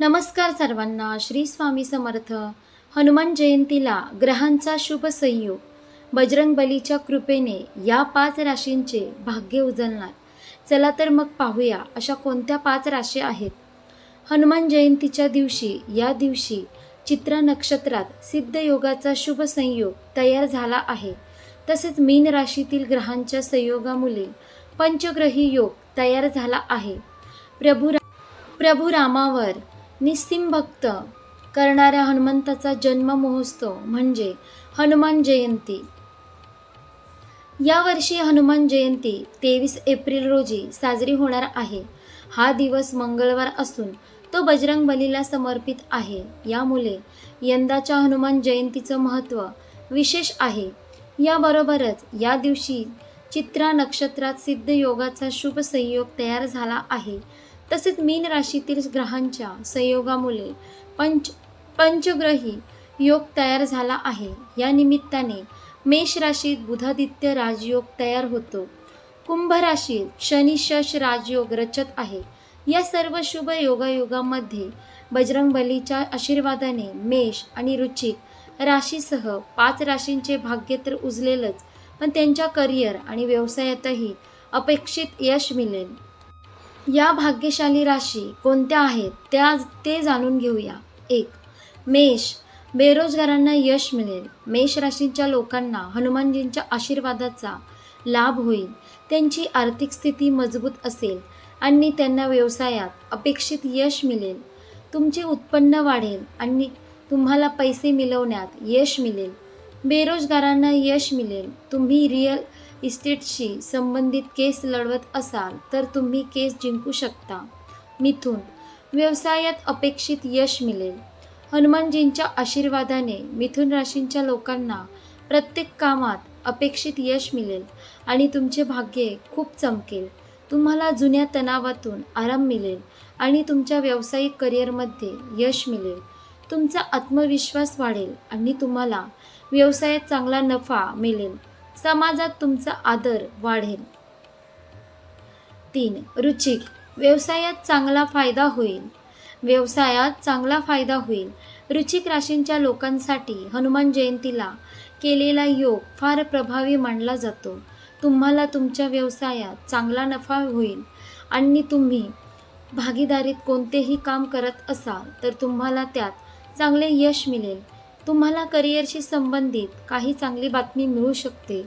नमस्कार सर्वांना श्री स्वामी समर्थ. हनुमान जयंतीला ग्रहांचा शुभ संयोग. बजरंग बलीच्या कृपेने या पाच राशींचे भाग्य उजलणार चला तर मग पाहूया अशा कोणत्या पाच राशी आहेत. हनुमान जयंतीच्या दिवशी या दिवशी चित्रा नक्षत्रात सिद्ध योगाचा शुभ संयोग तयार झाला आहे. तसेच मीन राशीतील ग्रहांच्या संयोगामुळे पंचग्रही योग तयार झाला आहे. प्रभू रा- प्रभू रामावर निस्सिम भक्त करणाऱ्या हनुमंताचा जन्म महोत्सव म्हणजे हनुमान जयंती. यावर्षी हनुमान जयंती तेवीस एप्रिल रोजी साजरी होणार आहे. हा दिवस मंगळवार असून तो बजरंग बलीला समर्पित आहे. यामुळे यंदाच्या हनुमान जयंतीचं महत्त्व विशेष आहे. याबरोबरच या दिवशी चित्रा नक्षत्रात सिद्ध योगाचा शुभ संयोग तयार झाला आहे. तसेच मीन राशीतील ग्रहांच्या संयोगामुळे पंच पंचग्रही योग तयार झाला आहे. या निमित्ताने मेष राशीत बुधादित्य राजयोग तयार होतो. कुंभ राशीत शनी शश राजयोग रचत आहे. या सर्व शुभ योगायोगामध्ये बजरंग बलीच्या आशीर्वादाने मेष आणि रुचिक राशीसह पाच राशींचे भाग्य तर उजलेलंच पण त्यांच्या करिअर आणि व्यवसायातही अपेक्षित यश मिळेल. या भाग्यशाली राशी कोणत्या आहेत त्या ते जाणून घेऊया. एक मेष. बेरोजगारांना यश मिळेल. मेष राशीच्या लोकांना हनुमानजींच्या आशीर्वादाचा लाभ होईल. त्यांची आर्थिक स्थिती मजबूत असेल आणि त्यांना व्यवसायात अपेक्षित यश मिळेल. तुमचे उत्पन्न वाढेल आणि तुम्हाला पैसे मिळवण्यात यश मिळेल. बेरोजगारांना यश मिळेल. तुम्ही रिअल इस्टेटशी संबंधित केस लढवत असाल तर तुम्ही केस जिंकू शकता. मिथून व्यवसायात अपेक्षित यश मिळेल. हनुमानजींच्या आशीर्वादाने मिथुन राशींच्या लोकांना प्रत्येक कामात अपेक्षित यश मिळेल आणि तुमचे भाग्य खूप चमकेल. तुम्हाला जुन्या तणावातून आराम मिळेल आणि तुमच्या व्यावसायिक करिअरमध्ये यश मिळेल. तुमचा आत्मविश्वास वाढेल आणि तुम्हाला व्यवसायात चांगला नफा मिळेल. समाजात तुमचा आदर वाढेल. तीन रुचिक. व्यवसायात चांगला फायदा होईल. व्यवसायात चांगला फायदा होईल. रुचिक राशींच्या लोकांसाठी हनुमान जयंतीला केलेला योग फार प्रभावी मानला जातो. तुम्हाला तुमच्या व्यवसायात चांगला नफा होईल. आणि तुम्ही भागीदारीत कोणतेही काम करत असाल तर तुम्हाला त्यात चांगले यश मिळेल. तुम्हाला करिअरशी संबंधित काही चांगली बातमी मिळू शकते.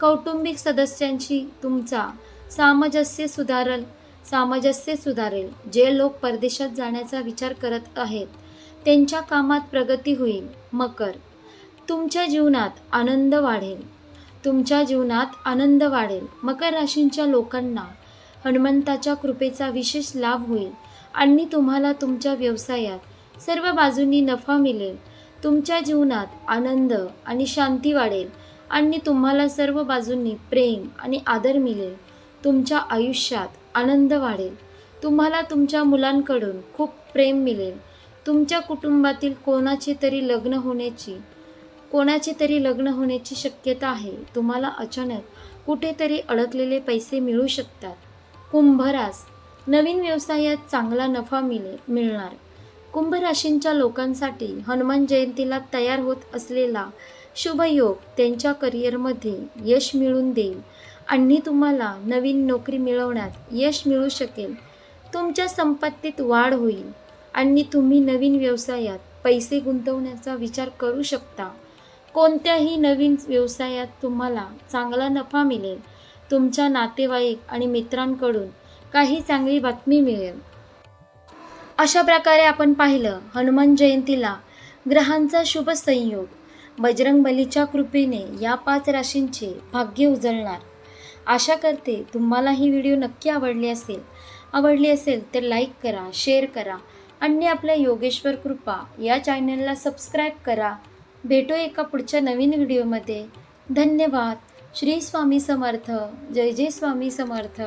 कौटुंबिक सदस्यांशी तुमचा सामंजस्य सुधारल सामंजस्य सुधारेल जे लोक परदेशात जाण्याचा विचार करत आहेत. त्यांच्या कामात प्रगती होईल मकर. तुमच्या जीवनात आनंद वाढेल. तुमच्या जीवनात आनंद वाढेल. मकर राशींच्या लोकांना हनुमंताच्या कृपेचा विशेष लाभ होईल आणि तुम्हाला तुमच्या व्यवसायात सर्व बाजूंनी नफा मिळेल. तुमच्या जीवनात आनंद आणि शांती वाढेल आणि तुम्हाला सर्व बाजूंनी प्रेम आणि आदर मिळेल. तुमच्या आयुष्यात आनंद वाढेल. तुम्हाला तुमच्या मुलांकडून खूप प्रेम मिळेल. तुमच्या कुटुंबातील कोणाचे तरी लग्न होण्याची कोणाचे तरी लग्न होण्याची शक्यता आहे. तुम्हाला अचानक कुठेतरी अडकलेले पैसे मिळू शकतात. कुंभरास नवीन व्यवसायात चांगला नफा मिळेल मिळणार. कुंभ राशींच्या लोकांसाठी हनुमान जयंतीला तयार होत असलेला शुभयोग त्यांच्या करिअरमध्ये यश मिळून देईल. आणि तुम्हाला नवीन नोकरी मिळवण्यात यश मिळू शकेल. तुमच्या संपत्तीत वाढ होईल. आणि तुम्ही नवीन व्यवसायात पैसे गुंतवण्याचा विचार करू शकता. कोणत्याही नवीन व्यवसायात तुम्हाला चांगला नफा मिळेल. तुमच्या नातेवाईक आणि मित्रांकडून काही चांगली बातमी मिळेल. अशा प्रकारे आपण पाहिलं हनुमान जयंतीला ग्रहांचा शुभ संयोग. बजरंग बलीच्या कृपेने या पाच राशींचे भाग्य उजळणार. आशा करते तुम्हाला ही व्हिडिओ नक्की आवडली असेल. आवडली असेल तर लाईक करा शेअर करा आणि आपल्या योगेश्वर कृपा या चॅनलला सबस्क्राईब करा. भेटू एका पुढच्या नवीन व्हिडिओमध्ये. धन्यवाद. श्री स्वामी समर्थ. जय जय स्वामी समर्थ.